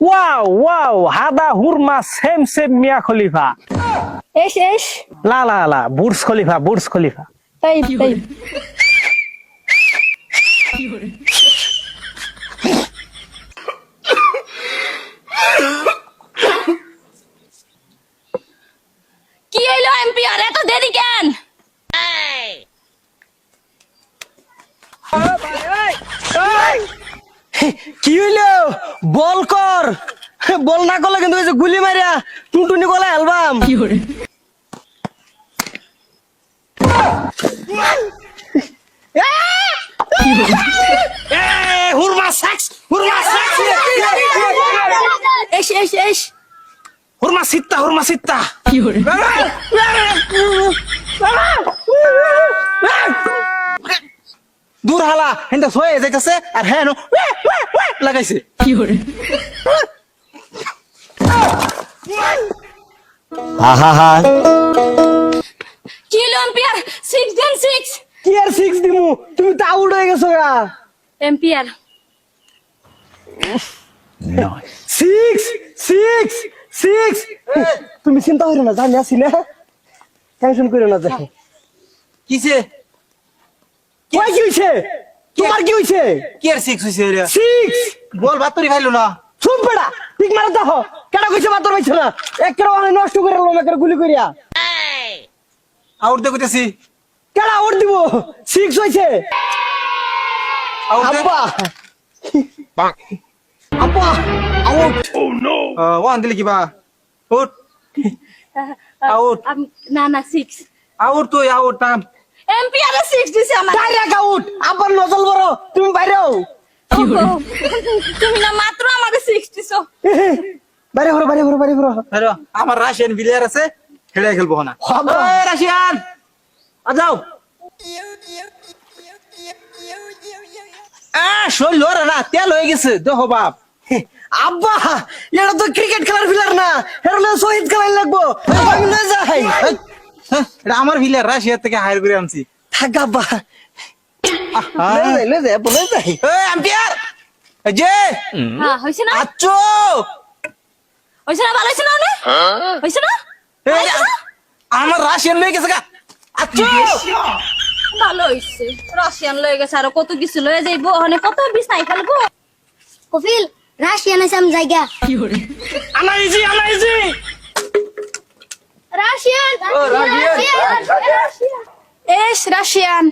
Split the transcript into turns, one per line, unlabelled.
Wow wow হাদা হুরমা same same Mia Khalifa
এস
লা লা লা বুর্স খলিফা বুর্স খলিফা
তাই তাই কি হইল?
বল কর। বল না করলে কিন্তু ওই যে গুলি মারিয়া টুনটুনি কলে অ্যালবাম কি করে হুরমা সেক্স হুরমা সেক্স
এস এস এস।
হুরমা সিত্তা হুরমা সিত্তা। কি করে হেন্দা হয়ে যাইতেছে আর হ্যাঁ লাগাইছে।
কি সিক্স দেন সিক্স
কি আর দিমু তুমি তো আউট হয়ে গেছো গা।
এমপিআর
সিক্স সিক্স সিক্স তুমি চিন্তা করো না জানি আছি না টেনশন করো না দেখো
কিসে
কই কি হইছে তোমার কি হইছে?
কি আর সিক্স হইছে রে?
সিক্স
বল বাতরি খাইলো না?
চুপ বেড়া ঠিক মারা দেখো কেন কইছে মাত্র পাইছে না? একের অনেক নষ্ট করে লোম একের গুলি করিয়া
আউট দে কইতেছি।
কেন আউট দিব? সিক্স হইছে। আব্বা। আব্বা আউট
ওয়ান দিলি কিবা আউট আউট
না না সিক্স
আউট তুই আউট নাম
এমপিআর সিক্স দিছে আমার
ডাইরেক্ট আউট আব্বার নজল বড় তুমি বাইরে হও
তুমি না মাত্র আমাকে সিক্স দিছো।
বাইরে হরো বাইরে হরো বাইরে হরো
হ্যালো আমার রাশিয়ান প্লেয়ার আছে খেলে খেলব না। ওই রাশিয়ান আ যাও। আহ শৈল না তেল হয়ে গেছে দেখো বাপ।
আব্বা এটা তো ক্রিকেট খেলার প্লেয়ার না। এটা শহীদ খেলাই লাগবো। আমি না যাই
হ্যাঁ, এটা আমার প্লেয়ার রাশিয়া থেকে হায়ার করে আনছি।
থাক
আহা।
লয়ে যাই বলে যাই
এই আম্পিয়ার! যে!
হ্যাঁ হইছে না?
আচ্চো
হইছে না ভালো হইছে না অনেক? হইছে না?
আমার রাশিয়ান লয়ে গেছে গা। আচ্চো
ভালো হইছে। রাশিয়ান লয়ে গেছে আর কত কিছু লয়ে যাইবো? ওখানে কত বিছাই ফেলব?
কফিল রাশিয়ান আছে আম জায়গা।
আনা ইজি আনা ইজি
রাশিয়ান
ও, রাশিয়ান।
এস রাশিয়ান